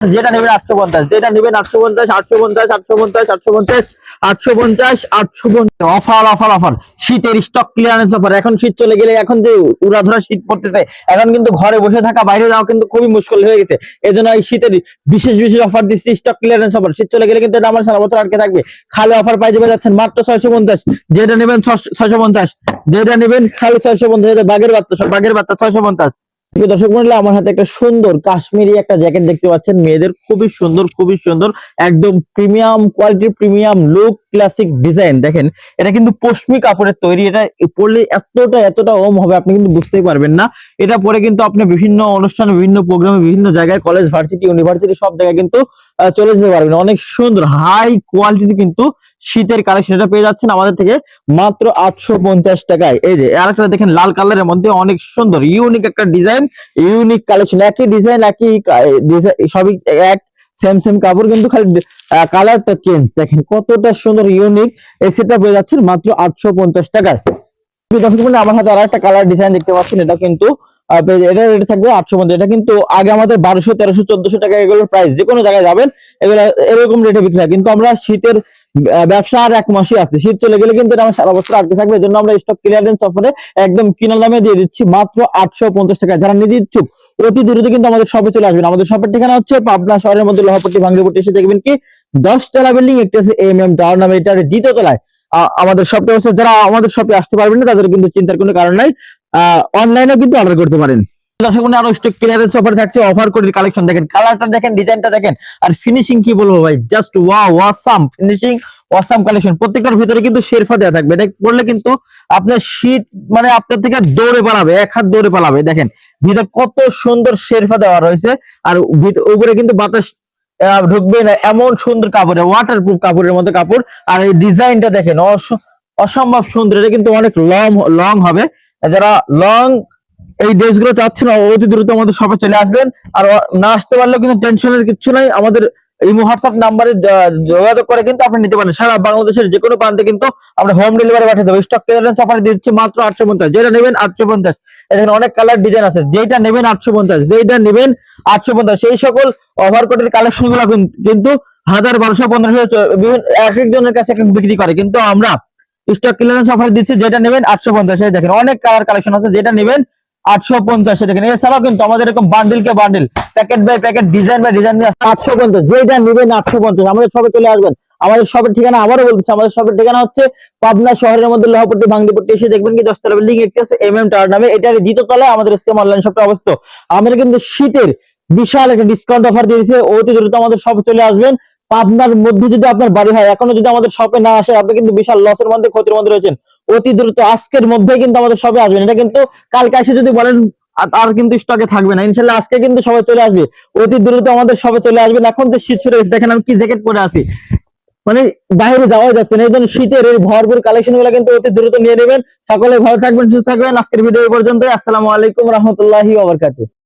যেটা নেবেন আটশো পঞ্চাশ, যেটা নেবেন আটশো পঞ্চাশ আটশো পঞ্চাশ আটশো পঞ্চাশ আটশো পঞ্চাশ আটশো পঞ্চাশ আটশো পঞ্চাশ। Offer offer offer. শীতের স্টক ক্লিয়ারেন্স অফার এখন শীত চলে গেলে, এখন যে উড়াধরা শীত পড়তেছে, এখন কিন্তু ঘরে বসে থাকা, বাইরে যাওয়া কিন্তু খুবই মুশকিল হয়ে গেছে। এই জন্য এই শীতের বিশেষ বিশেষ অফার দিচ্ছি স্টক ক্লিয়ারেন্স অফার শীত চলে গেলে কিন্তু এটা আমার সারা বছর আটকে থাকবে। খালি অফার পাই যাবে যাচ্ছেন মাত্র ছয়শো পঞ্চাশ। যেটা নেবেন ছয়শো পঞ্চাশ। যেটা নেবেন খালি ছয়শো পঞ্চাশ। বাঘের বাচ্চা বাঘের বাচ্চা, ছয়শো পঞ্চাশ। দর্শক মন্ডলী, আমার হাতে একটা সুন্দর কাশ্মীরি একটা জ্যাকেট দেখতে পাচ্ছেন। মেয়েদের খুবই সুন্দর খুবই সুন্দর, একদম premium quality, premium look, classic design. দেখেন, এটা কিন্তু পশমি কাপড়ের তৈরি। এটা পরলে এতটা এতটা ওম হবে, আপনি কিন্তু বুঝতেই পারবেন না। এটা পরে কিন্তু আপনি বিভিন্ন অনুষ্ঠানে, বিভিন্ন প্রোগ্রামে, বিভিন্ন জায়গায়, কলেজ, ভার্সিটি, ইউনিভার্সিটি সব জায়গায় কিন্তু চলে যেতে পারবেন। অনেক সুন্দর, হাই কোয়ালিটির কিন্তু শীতের কালেকশন এটা পেয়ে যাচ্ছেন আমাদের থেকে মাত্র আটশো পঞ্চাশ টাকায়। এই যে আরেকটা দেখেন লাল কালারের মধ্যে অনেক সুন্দর ইউনিক একটা ডিজাইন ইউনিক কালেকশন একই ডিজাইন একই সবই এক সেম সেম কাপড়, কিন্তু খালি কালারটা চেঞ্জ দেখেন কতটা সুন্দর ইউনিক এই পেয়ে যাচ্ছেন মাত্র আটশো পঞ্চাশ টাকায়। আমার হাতে আর একটা কালার ডিজাইন দেখতে পাচ্ছেন, এটা কিন্তু এটা রেট থাকবে আটশো পঞ্চাশ। এটা কিন্তু আগে আমাদের বারোশো চোদ্দশো টাকা প্রাইস জায়গায় যাবেন, এগুলো এরকম রেটে বিক্রি হয়। কিন্তু আমরা শীতের ব্যবসা আর এক মাসই আছে। শীত চলে গেলে কিন্তু এটা সারা বছর আটকে থাকবে। এই জন্য আমরা স্টক ক্লিয়ারেন্স অফারে একদম কিনা দামে দিয়ে দিচ্ছি মাত্র আটশো পঞ্চাশ টাকা যারা নিতে ইচ্ছুক, অতি দ্রুত কিন্তু আমাদের শপে চলে আসবেন। আমাদের শপের ঠিকানা হচ্ছে পাবনা শহরের মধ্যে লোহাপট্টি ভাঙ্গিপট্টি এসে দেখবেন কি, দশ তলা বিল্ডিং একটি আছে এম এম টাওয়ার নামে এটার দ্বিতীয় তলায়। আমাদের শপটা হচ্ছে যারা আমাদের শপে আসতে পারবেন না, তাদের কিন্তু চিন্তার কোনো কারণ নাই। অনলাইনে কিন্তু অর্ডার করতে পারেন। দর্শক আরও স্টক ক্লিয়ারেন্স অফার থাকছে অফার কালেকশন দেখেন কালারটা দেখেন ডিজাইনটা দেখেন, আর ফিনিশিং কি বলব ভাই? জাস্ট ওয়া ওয়াসাম ফিনিশিং কালেকশন প্রত্যেকটার ভিতরে কিন্তু শেরফা থাকবে। পড়লে কিন্তু আপনার শীত মানে আপনার থেকে দৌড়ে পালাবে, এক হাত দৌড়ে পালাবে। দেখেন, ভিতর কত সুন্দর শেরফা দেওয়া রয়েছে, আর উপরে কিন্তু বাতাস ঢুকবে না, এমন সুন্দর কাপড় ওয়াটারপ্রুফ কাপড়ের মতো কাপড়। আর এই ডিজাইনটা দেখেন, অস- অসম্ভব সুন্দর। এটা কিন্তু অনেক লং লং হবে। যারা লং এই ড্রেসগুলো চাচ্ছেন অতি দ্রুত আমাদের শপে চলে আসবেন। আর না আসতে পারলেও কিন্তু টেনশনের কিছু নাই। আমাদের এই হোয়াটসঅ্যাপ নাম্বারে যোগাযোগ করে কিন্তু আপনি নিতে পারেন। সারা বাংলাদেশের যে কোনো প্রান্তে কিন্তু আমরা হোম ডেলিভারি পাঠিয়ে দেবো। স্টক ক্লিয়ারেন্স অফার দিচ্ছি মাত্র আটশো পঞ্চাশ। যেটা নেবেন আটশো পঞ্চাশ। এখানে অনেক কালার ডিজাইন আছে। যেটা নেবেন আটশো পঞ্চাশ। যেটা নেবেন আটশো পঞ্চাশ। সেই সকল ওভারকোটের কালেকশনগুলো কিন্তু হাজার বারোশো পনেরোশো বিভিন্ন এক একজনের কাছে বিক্রি করে। কিন্তু আমরা স্টক ক্লিয়ারেন্স অফার দিচ্ছি। যেটা নেবেন আটশো পঞ্চাশ। দেখেন অনেক কালার কালেকশন আছে। যেটা নেবেন আটশো পঞ্চাশে দেখেন। এছাড়াও কিন্তু আমাদের এরকম bundle bundle packet by packet design by design আটশো পঞ্চাশ যেটা নেবেন আটশো পঞ্চাশ, আমাদের সবে চলে আসবেন। আমাদের সবের ঠিকানা আবারও বলতেছি, আমাদের সবের ঠিকানা হচ্ছে পাবনা শহরের মধ্যে লোহাপট্টি, ভাঙ্গিপট্টি, এসে দেখবেন কি দশতলা বিল্ডিং একটি আছে এম এম টাওয়ার নামে। এটার দ্বিতীয় তলায় আমাদের অনলাইন শপটা অবস্থিত। আমাদের কিন্তু শীতের বিশাল একটা ডিসকাউন্ট অফার দিয়েছে। অতি দ্রুত আমাদের শপে চলে আসবেন। পাবনার মধ্যে যদি আপনার বাড়ি হয়, এখনও যদি আমাদের শপে না আসে, আপনি কিন্তু বিশাল লসের মধ্যে, ক্ষতির মধ্যে রয়েছেন। অতি দ্রুত আজকের মধ্যে কিন্তু আমাদের শপে আসবেন। এটা কিন্তু কালকে এসে যদি বলেন, আর কিন্তু স্টকে থাকবে না। ইনশাল্লাহ আজকে কিন্তু সবাই চলে আসবে। অতি দ্রুত আমাদের সবে চলে আসবেন। এখন তো শীত শুরু হয়েছে। দেখেন আমি কি জ্যাকেট পরে আছি। মানে বাইরে যাওয়া যাচ্ছে না। এই জন্য শীতের এই ভরপুর কালেকশনগুলো কিন্তু অতি দ্রুত নিয়ে নেবেন। সকলে ভালো থাকবেন, সুস্থ থাকবেন। আজকের ভিডিও পর্যন্ত আসসালামু আলাইকুম রহমতুল্লাহি